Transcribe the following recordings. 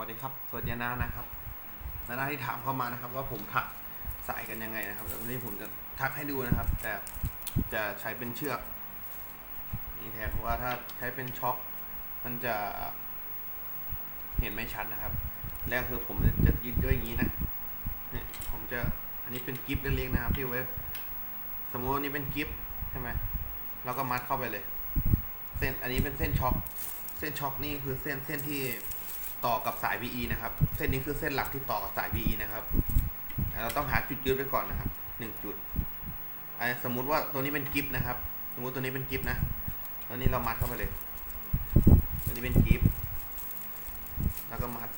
วัสดีครับ สวัสดีนานะครับนานาที่ถามเข้ามานะครับ ว่าผมถักสายกันยังไงนะครับวันนี้ผมจะทักให้ดูนะครับ แต่จะใช้เป็นเชือกนี่แทนเพราะว่าถ้าใช้เป็นช็อคมันจะเห็นไม่ชัดนะครับ แรกคือผมจะยึดด้วยอย่างนี้นะเนี่ยผมจะอันนี้เป็นกิฟต์เล็กๆนะครับที่ไว้สมมติว่านี้เป็นกิฟต์ใช่ไหมเราก็มัดเข้าไปเลย เส้นอันนี้เป็นเส้นช็อคเส้นช็อคนี่คือเส้นเส้นที่ ต่อกับสาย VE นะครับ เส้นนี้คือเส้นหลักที่ต่อกับสาย VE นะครับ เราต้องหาจุดยึดไว้ก่อนนะครับหนึ่งจุด สมมุติว่าตัวนี้เป็นกิฟต์นะครับ สมมติตัวนี้เป็นกิฟต์นะ ตัวนี้เรามัดเข้าไปเลย ตัวนี้เป็นกิฟต์แล้วก็มัด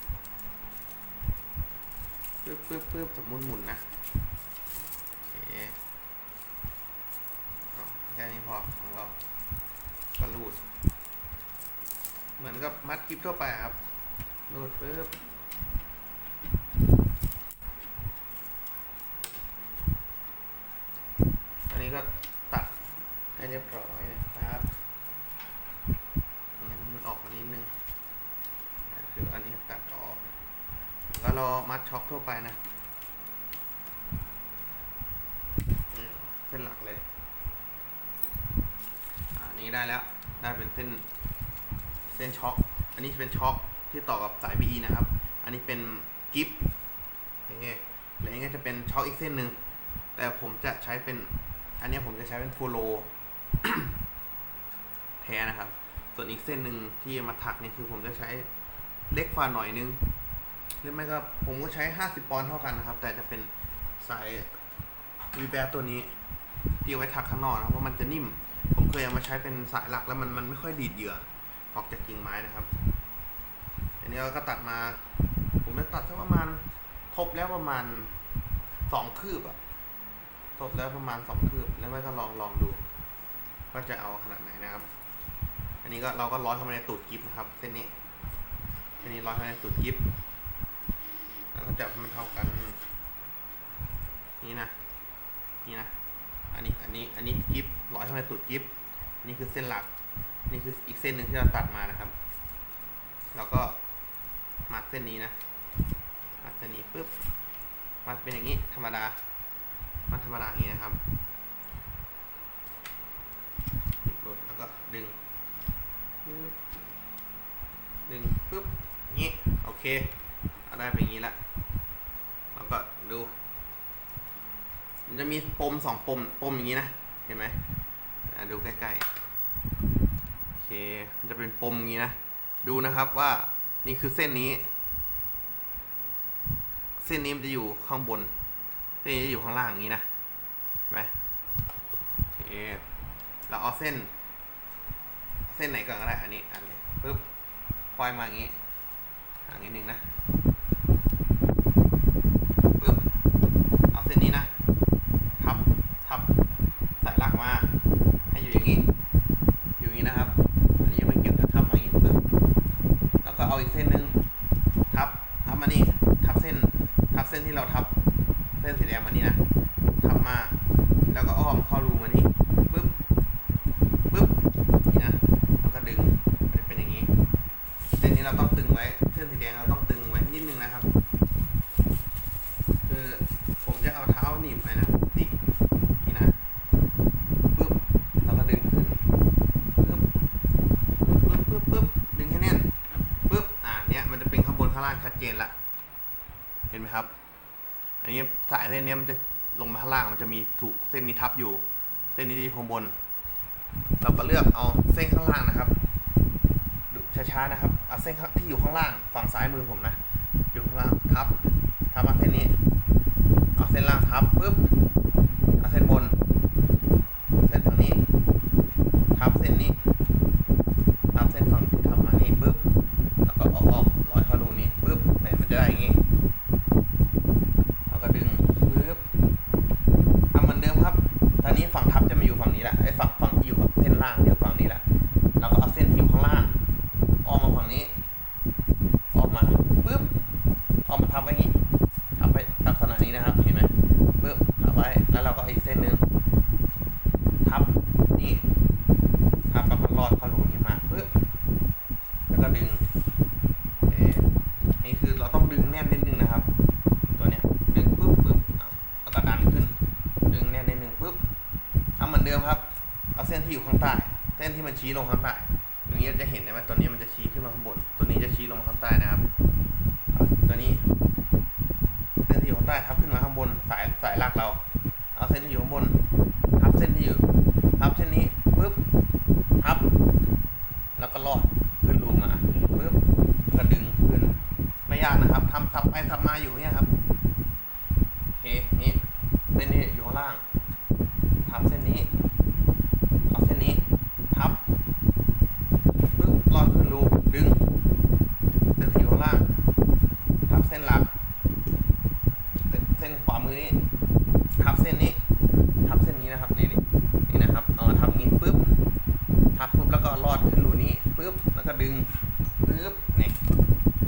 ปึ๊บปึ๊บปึ๊บสมมุติหมุนนะโอเคแค่นี้พอของเราก็รูด เหมือนกับมัดกิฟทั่วไปครับ รูดปึ๊บอันนี้ก็ตัดให้เรียบร้อยนะครับงั้นมันออกมานิดนึงคืออันนี้ตัดออกแล้วก็รอมัดช็อคทั่วไปนะเส้นหลักเลยอันนี้ได้แล้ว ได้เป็นเส้น เส้นช็อค อันนี้เป็นช็อค ที่ต่อกับสาย BE นะครับ อันนี้เป็นกิฟต์อเคแล้วนี้ก็จะเป็นช็อคอีกเส้นหนึ่ง แต่ผมจะใช้เป็น อันนี้ผมจะใช้เป็นโฟโลแท้นะครับ ส่วนอีกเส้นหนึ่งที่มาถักเนี่ยคือผมจะใช้เล็กกว่าหน่อยนึง หรือไม่ก็ผมก็ใช้ 50 ปอนด์เท่ากันนะครับ แต่จะเป็นสายวีแบตัวนี้ที่ไว้ถักข้างนอกนะเพราะมันจะนิ่ม ผมเคยเอามาใช้เป็นสายหลักแล้วมันมันไม่ค่อยดีดเหยื่อออกจากกิ่งไม้นะครับ นนี้เราก็ตัดมา ผมจะตัดสักประมาณทบแล้วประมาณสองคืบอะทบแล้วประมาณสองคืบ แล้วไม่ก็ลองลองดูว่าจะเอาขนาดไหนนะครับ อันนี้ก็เราก็ร้อยเข้ามาในตูดกิฟนะครับเส้นนี้เส้นนี้ร้อยเข้ามาในตูดกิฟแล้วก็จับให้มันเท่ากัน นี่นะนี่นะอันนี้อันนี้อันนี้กิฟร้อยเข้ามาในตูดกิฟนนี้คือเส้นหลัก นี่คืออีกเส้นหนึ่งที่เราตัดมานะครับ แล้วก็ มัดเส้นนี้นะมัดเส้นนี้ปุ๊บมัดเป็นอย่างนี้ธรรมดามัดธรรมดาอย่างนี้นะครับหลุดแล้วก็ดึงดึงปุ๊บงนี้โอเคเอาได้เป็นอย่างนี้ละแล้วก็ดูมันจะมีปมสองปมปมอย่างนี้นะเห็นไหมดูใกล้ๆโอเคมันจะเป็นปมอย่างนี้นะดูนะครับว่า นี่คือเส้นนี้ เส้นนี้มันจะอยู่ข้างบน เส้นนี้จะอยู่ข้างล่างอย่างนี้นะไหมโอเคเราเอาเส้น เส้นไหนก่อนก็ได้ อันนี้ อันนี้ปึ๊บปล่อยมาอย่างนี้ห่างนิดนึงนะปึ๊บเอาเส้นนี้นะ ทับ ทับ อีกเส้นหนึ่งทับทับมานี่ทับเส้น ทับเส้นที่เราทับเส้นสีแดงมานี่นะทับมา แล้วก็อ้อมเข้ารูมานี่ปึ๊บปึ๊บนี่นะแล้วก็ดึงมันเป็นอย่างนี้ เส้นนี้เราต้องตึงไว้ เส้นสีแดงเราต้องตึงไว้นิดนึงนะครับ คือผมจะเอาเท้าหนีบไปนะปกตินี่นะ ปึ๊บ แล้วก็ดึงขึ้น ปึ๊บ ปึ๊บปึ๊บปึ๊บดึงให้แน่นปึ๊บ อ่า เนี้ยมันจะเป็น ข้างล่างชัดเจนละเห็นไหมครับ อันนี้สายเส้นนี้มันจะลงมาข้างล่างมันจะมีถูกเส้นนี้ทับอยู่ เส้นนี้จะอยู่ข้างบน เราก็เลือกเอาเส้นข้างล่างนะครับดูช้าๆนะครับเอาเส้นที่อยู่ข้างล่างฝั่งซ้ายมือผมนะอยู่ข้างล่างทับทับมาเส้นนี้เอาเส้นล่างทับปึ๊บ เอาเส้นบน เส้นฝั่งนี้ ทับเส้นนี้ ทับเส้นฝั่งที่ทำมานี่ปึ๊บ แล้วก็เอาออกร้อยเข้ารูนี้ปึ๊บเนี่ยมันจะได้อย่างนี้ แล้วก็ดึงปึ๊บทำเหมือนเดิมครับ ต อนนี้ฝั่งทับจะมาอยู่ฝั่งนี้แหละไอ้ฝั่งฝั่งที่อยู่เส้นล่างเดี๋ยวฝั่งนี้แหละแล้วก็เอาเส้นที่อยู่ข้างล่างออกมาฝั่งนี้ ออกมาปึ๊บเอามาทับไว้อย่างนี้ทับไปลักษณะนี้นะครับเห็นไหมปึ๊บทับไว้แล้วเราก็อีกเส้นหนึ่งทับนี่ทับกับมันรอดเข้ารูนี้มาปึ๊บแล้วก็ดึงเอ่อนี่นี่คือเราต้องดึงแน่น ที่อยู่ข้างใต้ เส้นที่มันชี้ลงข้างใต้อย่างนี้จะเห็นได้ไหมตัวนี้มันจะชี้ขึ้นมาข้างบน ตัวนี้จะชี้ลงมาข้างใต้นะครับ ตัวนี้ เส้นที่อยู่ข้างใต้ทับขึ้นมาข้างบนสายสายลักเรา เอาเส้นที่อยู่ข้างบนทับเส้นที่อยู่ทับเส้นนี้ปุ๊บทับ แล้วก็ลอดขึ้นรูมาปุ๊บก็ดึงขึ้นไม่ยากนะครับทำสับไปสับมาอยู่เนี่ยครับโอเคนี่เส้นนี้อยู่ข้างล่างทับเส้นนี้ ทับปึ๊บลอดขึ้นรูดึงเส้นที่อยู่ข้างล่างทับเส้นหลัก เส้นขวามือนี้ทับเส้นนี้ ทับเส้นนี้นะครับนี่นี่นี่นะครับเอาทับงี้ปึ๊บทับปุ๊บแล้วก็ลอดขึ้นรูนี้ปึ๊บแล้วก็ดึงปึ๊บนี่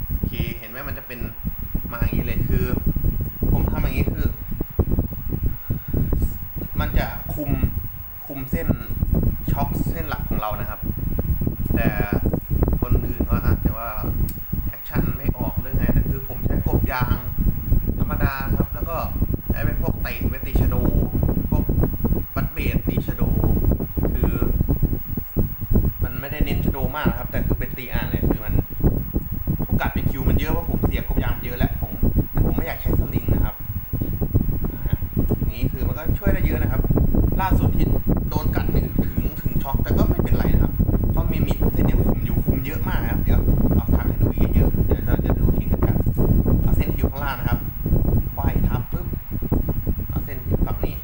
โอเคเห็นไหมมันจะเป็นมาอย่างนี้เลยคือ ผมทำอย่างนี้คือ มันจะคุมคุมเส้น ช็อคเส้นหลักของเรานะครับ แต่คนอื่นก็อาจจะว่าแอคชั่นไม่ออกหรือไงแต่คือผมใช้กบยางธรรมดาครับ แล้วก็ใช้เป็นพวกเตะเวติชโดพวกบัตเบดตีชโดคือ มันไม่ได้เน้นชโดมากนะครับ แต่คือเป็นตีอ่างเลยคือมันโอกาสเป็นคิวมันเยอะเพราะผมเสียกบยางเยอะแหละผมแต่ผมไม่อยากใช้สลิงนะครับอย่างนี้คือมันก็ช่วยได้เยอะนะครับ ล่าสุดที่โดนกัดนี่ถึงถึง ช็อกแต่ก็ไม่เป็นไรนะครับเพราะมีมีเส้นนี้คุมอยู่คุมเยอะมากครับ เดี๋ยวเอาทักให้ดูอีกเยอะๆเดี๋ยวเราจะดูทีกันกันเอาเส้นที่อยู่ข้างล่างนะครับไหวทับปุ๊บเอาเส้นที่ฝั่งนี้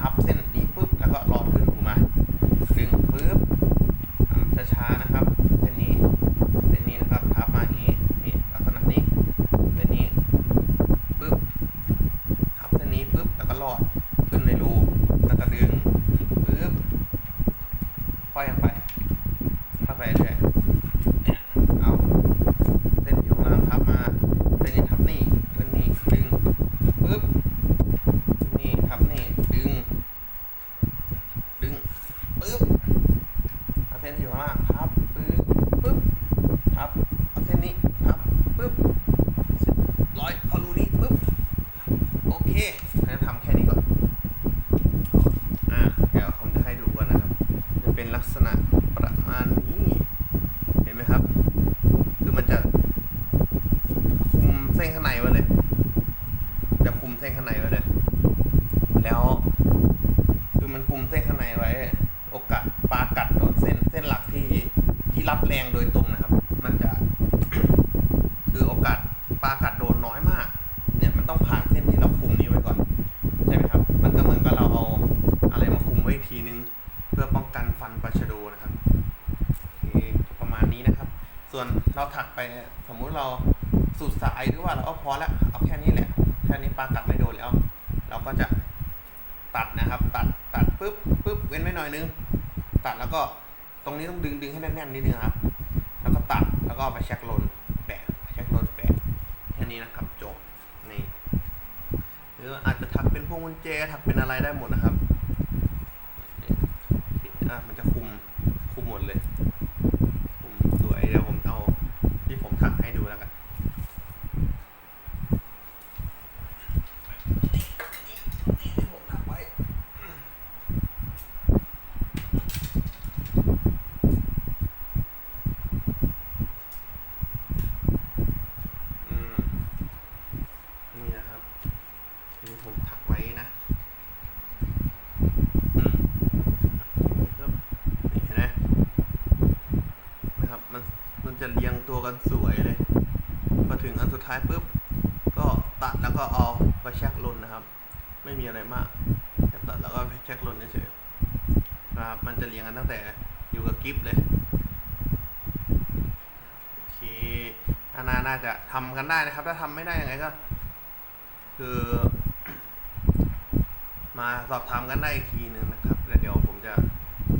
ทับเส้นนี้ปุ๊บแล้วก็ลอดขึ้นรูมาดึงปุ๊บทำช้าๆนะครับ เส้นนี้เส้นนี้นะครับทับมาอย่างนี้นี่ลักษณะนี้เส้นนี้ปุ๊บทับเส้นนี้ปุ๊บแล้วก็ลอดขึ้นในรูแล้วก็ดึงปุ๊บค่อยกันไปค่อยไปเรื่อยเนี่ยเอาเส้นที่อยู่ข้างล่างทับมา เส้นนี้ทับนี่ขึ้นนี่ ดึงปุ๊บขึ้นนี่ทับนี่ ดึง ดึงปึ๊บเอาเส้นที่อยู่ข้างล่างทับปึ๊บปึ๊บทับเอาเส้นนี้ทับปึ๊บสร็จร้อยเอารูนี้ปึ๊บโอเคงั้นทำแค่นี้ก่อนอ่าเดี๋ยวผมจะให้ดูก่อนนะครับจะเป็นลักษณะประมาณนี้ เห็นไหมครับ คือมันจะคุมเส้นข้างในไว้เลย จะคุมเส้นข้างในไว้เลย แล้ว คือมันคุมเส้นข้างในไว้ โอกาสปลากัดโดนเส้นเส้นหลักที่ที่รับแรงโด ยตรงนะครับ มันจะ คือโอกาสปลากัดโดนน้อยมาก เนี่ยมันต้องผ่านเส้นที่เราคุมนี้ไว้ก่อน ใช่ไหมครับ มันก็เหมือนกับเราเอาอะไรมาคุมไว้อีกทีนึง เพื่อป้องกันฟันปลาชะโดนะครับประมาณนี้นะครับ ส่วนเราถักไปสมมุติเราสุดสายหรือว่าเราเอาพอแล้วเอาแค่นี้แหละแค่นี้ปลากัดไม่โดนแล้ว เราก็จะตัดนะครับ ตัดตัดปุ๊บปุ๊บเว้นไว้หน่อยนึง ตัดแล้วก็ตรงนี้ต้องดึงดึงให้แน่นๆนิดนึงครับ แล้วก็เอาไปเช็คลนแปะเช็คลนแปะแค่นี้นะครับจบนี่หรืออาจจะถักเป็นพวงกุญแจถักเป็นอะไรได้หมดนะครับอะมันจะคุมคุมหมดเลยคุมสวยเดี๋ยวผมเอาที่ผมถักให้ดูแล้วกันที่ผมถักไว้ อืม นี่นะครับที่ผมถักไว้นะ อืมนี่ครับนี่เห็นไหมนะครับ มัน มัน จะเรียงตัวกันสวยเลย พอถึงอันสุดท้ายปุ๊บ ก็ตัดแล้วก็เอาไปแช็กลนนะครับ ไม่มีอะไรมากแค่ตัดแล้วก็ไปแช็กลนเฉยๆนะครับ มันจะเรียงกันตั้งแต่อยู่กับกิฟเลย โอเคอานาน่าจะทำกันได้นะครับ ถ้าทำไม่ได้ยังไงก็ คือ มาสอบถามกันได้อีกทีหนึ่งนะครับ แล้วเดี๋ยวผมจะ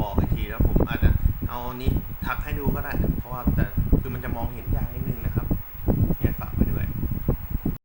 บอกอีกทีแล้วผมอาจจะเอานี้ทักให้ดูก็ได้ เพราะว่าแต่ คือมันจะมองเห็นยากนิดนึงนะครับ